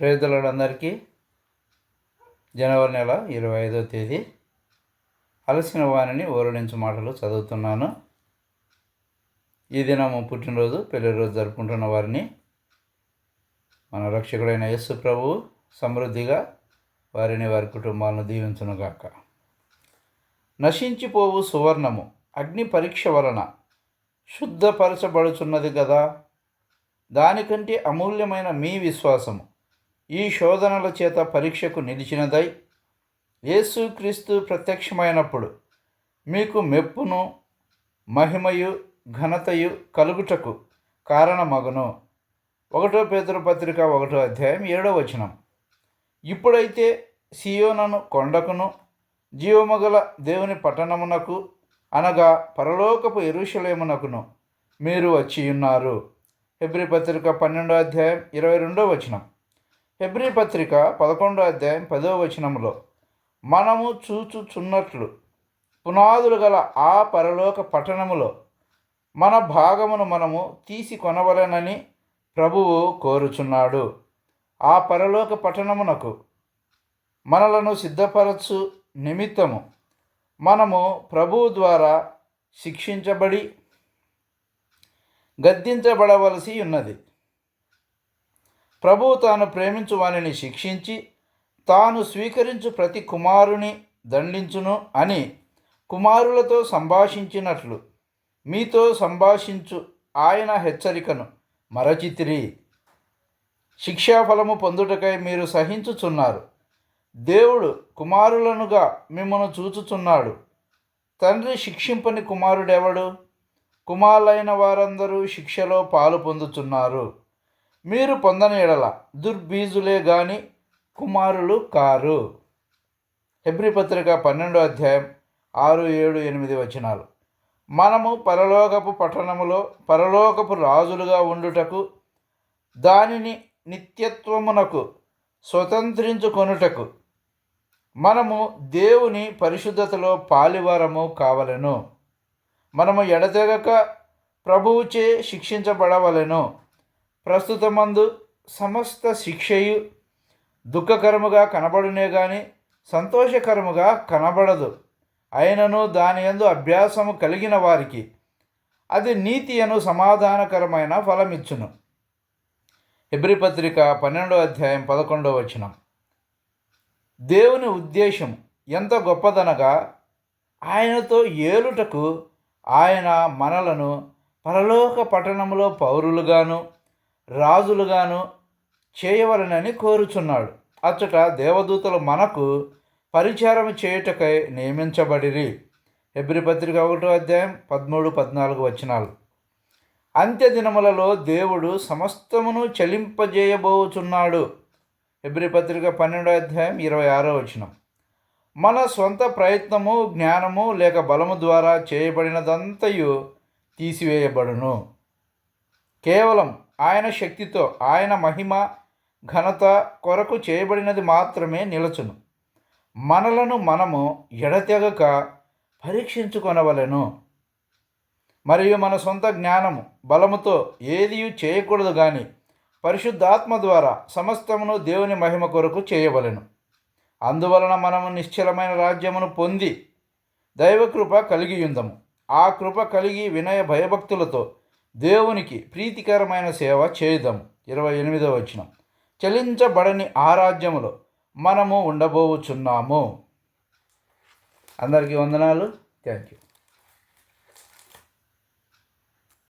ప్రేదలందరికీ జనవరి నెల ఇరవై ఐదో తేదీ అలసిన వాణిని ఓరడించు మాటలు చదువుతున్నాను. ఈ దినము పుట్టినరోజు పెళ్ళి రోజు జరుపుకుంటున్న వారిని మన రక్షకుడైన యస్సు ప్రభు సమృద్ధిగా వారిని వారి కుటుంబాలను దీవించునుగాక. నశించిపోవు సువర్ణము అగ్ని పరీక్ష వలన శుద్ధపరచబడుచున్నది కదా దానికంటే అమూల్యమైన మీ విశ్వాసము ఈ శోధనల చేత పరీక్షకు నిలిచినదై యేసుక్రీస్తు ప్రత్యక్షమైనప్పుడు మీకు మెప్పును మహిమయు ఘనతయు కలుగుటకు కారణమగును. ఒకటో పేదరు పత్రిక ఒకటో అధ్యాయం ఏడో వచనం. ఇప్పుడైతే సియోనను కొండకును జీవమగల దేవుని పట్టణమునకు అనగా పరలోకపు ఎరుషలేమునకును మీరు వచ్చి ఉన్నారు. హెబ్రి పత్రిక పన్నెండో అధ్యాయం ఇరవై రెండో వచనం. హెబ్రి పత్రిక పదకొండో అధ్యాయం పదో వచనంలో మనము చూచుచున్నట్లు పునాదులు గల ఆ పరలోక పట్టణములో మన భాగమును మనము తీసి కొనవలెనని ప్రభువు కోరుచున్నాడు. ఆ పరలోక పట్టణమునకు మనలను సిద్ధపరచు నిమిత్తము మనము ప్రభువు ద్వారా శిక్షించబడి గద్దించబడవలసి ఉన్నది. ప్రభువు తాను ప్రేమించు వానిని శిక్షించి తాను స్వీకరించు ప్రతి కుమారుని దండించును అని కుమారులతో సంభాషించినట్లు మీతో సంభాషించు ఆయన హెచ్చరికను మరచితిరి. శిక్షాఫలము పొందుటకై మీరు సహించుచున్నారు. దేవుడు కుమారులనుగా మిమ్మను చూచుచున్నాడు. తండ్రి శిక్షింపని కుమారుడెవడు? కుమారులైన వారందరూ శిక్షలో పాలు పొందుచున్నారు. మీరు పొందని ఎడల దుర్బీజులే గాని కుమారులు కారు. హెబ్రి పత్రిక పన్నెండో అధ్యాయం ఆరు ఏడు ఎనిమిది వచనాలు. మనము పరలోకపు పట్టణములో పరలోకపు రాజులుగా ఉండుటకు దానిని నిత్యత్వమునకు స్వతంత్రించుకొనుటకు మనము దేవుని పరిశుద్ధతలో పాలివారము కావలెను. మనము ఎడతెగక ప్రభువుచే శిక్షించబడవలెను. ప్రస్తుతమందు సమస్త శిక్షయు దుఃఖకరముగా కనబడునే గాని సంతోషకరముగా కనబడదు. అయినను దాని యందు అభ్యాసము కలిగిన వారికి అది నీతి అను సమాధానకరమైన ఫలమిచ్చును. హెబ్రి పత్రిక పన్నెండో అధ్యాయం పదకొండో వచనం. దేవుని ఉద్దేశం ఎంత గొప్పదనగా ఆయనతో ఏలుటకు ఆయన మనలను పరలోక పట్టణంలో పౌరులుగాను రాజులుగాను చేయవలనని కోరుచున్నాడు. అచ్చట దేవదూతలు మనకు పరిచారం చేయుటకై నియమించబడిరి. హెబ్రి పత్రిక ఒకటో అధ్యాయం పదమూడు పద్నాలుగు వచనాలు. అంత్య దినములలో దేవుడు సమస్తమును చలింపజేయబోచున్నాడు. హెబ్రి పత్రిక పన్నెండో అధ్యాయం ఇరవై ఆరో వచనం. మన సొంత ప్రయత్నము జ్ఞానము లేక బలము ద్వారా చేయబడినదంతయు తీసివేయబడును. కేవలం ఆయన శక్తితో ఆయన మహిమ ఘనత కొరకు చేయబడినది మాత్రమే నిలచును. మనలను మనము ఎడతెగక పరీక్షించుకొనవలెను. మరియు మన సొంత జ్ఞానము బలముతో ఏది చేయకూడదు కానీ పరిశుద్ధాత్మ ద్వారా సమస్తమును దేవుని మహిమ కొరకు చేయవలెను. అందువలన మనము నిశ్చలమైన రాజ్యమును పొంది దైవకృప కలిగి ఉందము ఆ కృప కలిగి వినయ భయభక్తులతో దేవునికి ప్రీతికరమైన సేవ చేయుదాము ఇరవై ఎనిమిదో వచనం. చెల్లించబడని ఆరాధ్యములో మనము ఉండబోచున్నాము. అందరికీ వందనాలు. Thank you.